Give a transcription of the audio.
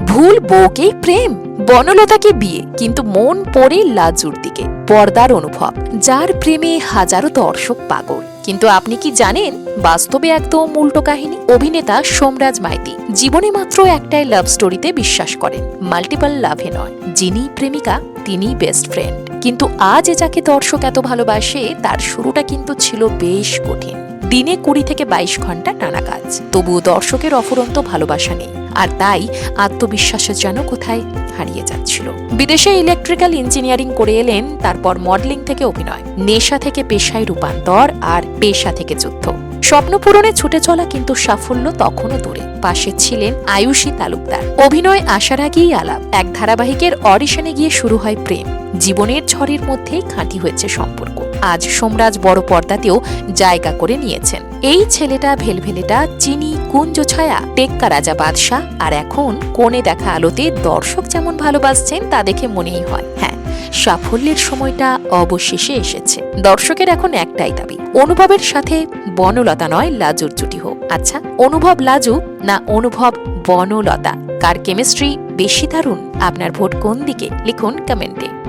ভুল বউকেই প্রেম। বনলতাকে বিয়ে, কিন্তু মন পড়ে লাজুর দিকে। পর্দার অনুভব, যার প্রেমে হাজারো দর্শক পাগল। কিন্তু আপনি কি জানেন, বাস্তবে একদম উল্টো কাহিনী? অভিনেতা সোমরাজ মাইতি জীবনে মাত্র একটাই লাভ স্টোরিতে বিশ্বাস করেন। মাল্টিপল লাভে নয়। যিনি প্রেমিকা তিনি বেস্ট ফ্রেন্ড কিন্তু আজ যাকে দর্শক এত ভালোবাসে, তার শুরুটা কিন্তু ছিল বেশ কঠিন। দিনে কুড়ি থেকে বাইশ ঘণ্টা টানা কাজ। তবুও দর্শকের অফুরন্ত ভালোবাসা নেই। আর তাই আত্মবিশ্বাসের যেন কোথায় হারিয়ে যাচ্ছিল। বিদেশে ইলেকট্রিক্যাল ইঞ্জিনিয়ারিং করে এলেন, তারপর মডেলিং থেকে অভিনয়। নেশা থেকে পেশায় রূপান্তর আর পেশা থেকে যুদ্ধ। স্বপ্ন পূরণে ছুটে চলা কিন্তু সাফল্য তখনও দূরে। পাশে ছিলেন আয়ুষী তালুকদার। অভিনয় আসার আগেই আলাপ। এক ধারাবাহিকের অডিশনে গিয়ে শুরু হয় প্রেম। জীবনের ঝড়ের মধ্যেই খাঁটি হয়েছে সম্পর্ক। আজ সোমরাজ বড় পর্দাতেও জায়গা করে নিয়েছেন। এই ছেলেটা ভেলভেলেটা চিনি কুঞ্জ ছায়া টেক্কা রাজা বাদশাহ আর এখন কোণে দেখা আলোতে দর্শক যেমন ভালোবাসছেন, তা দেখে মনেই হয়। হ্যাঁ সাফল্যের সময়টা অবশেষে এসেছে। দর্শকের এখন একটাই দাবি, অনুভবের সাথে বনলতা নয়, লাজুর জুটি হোক। আচ্ছা অনুভব লাজু না অনুভব বনলতা? কার কেমিস্ট্রি বেশি দারুণ? আপনার ভোট কোন দিকে? লিখুন কমেন্টে।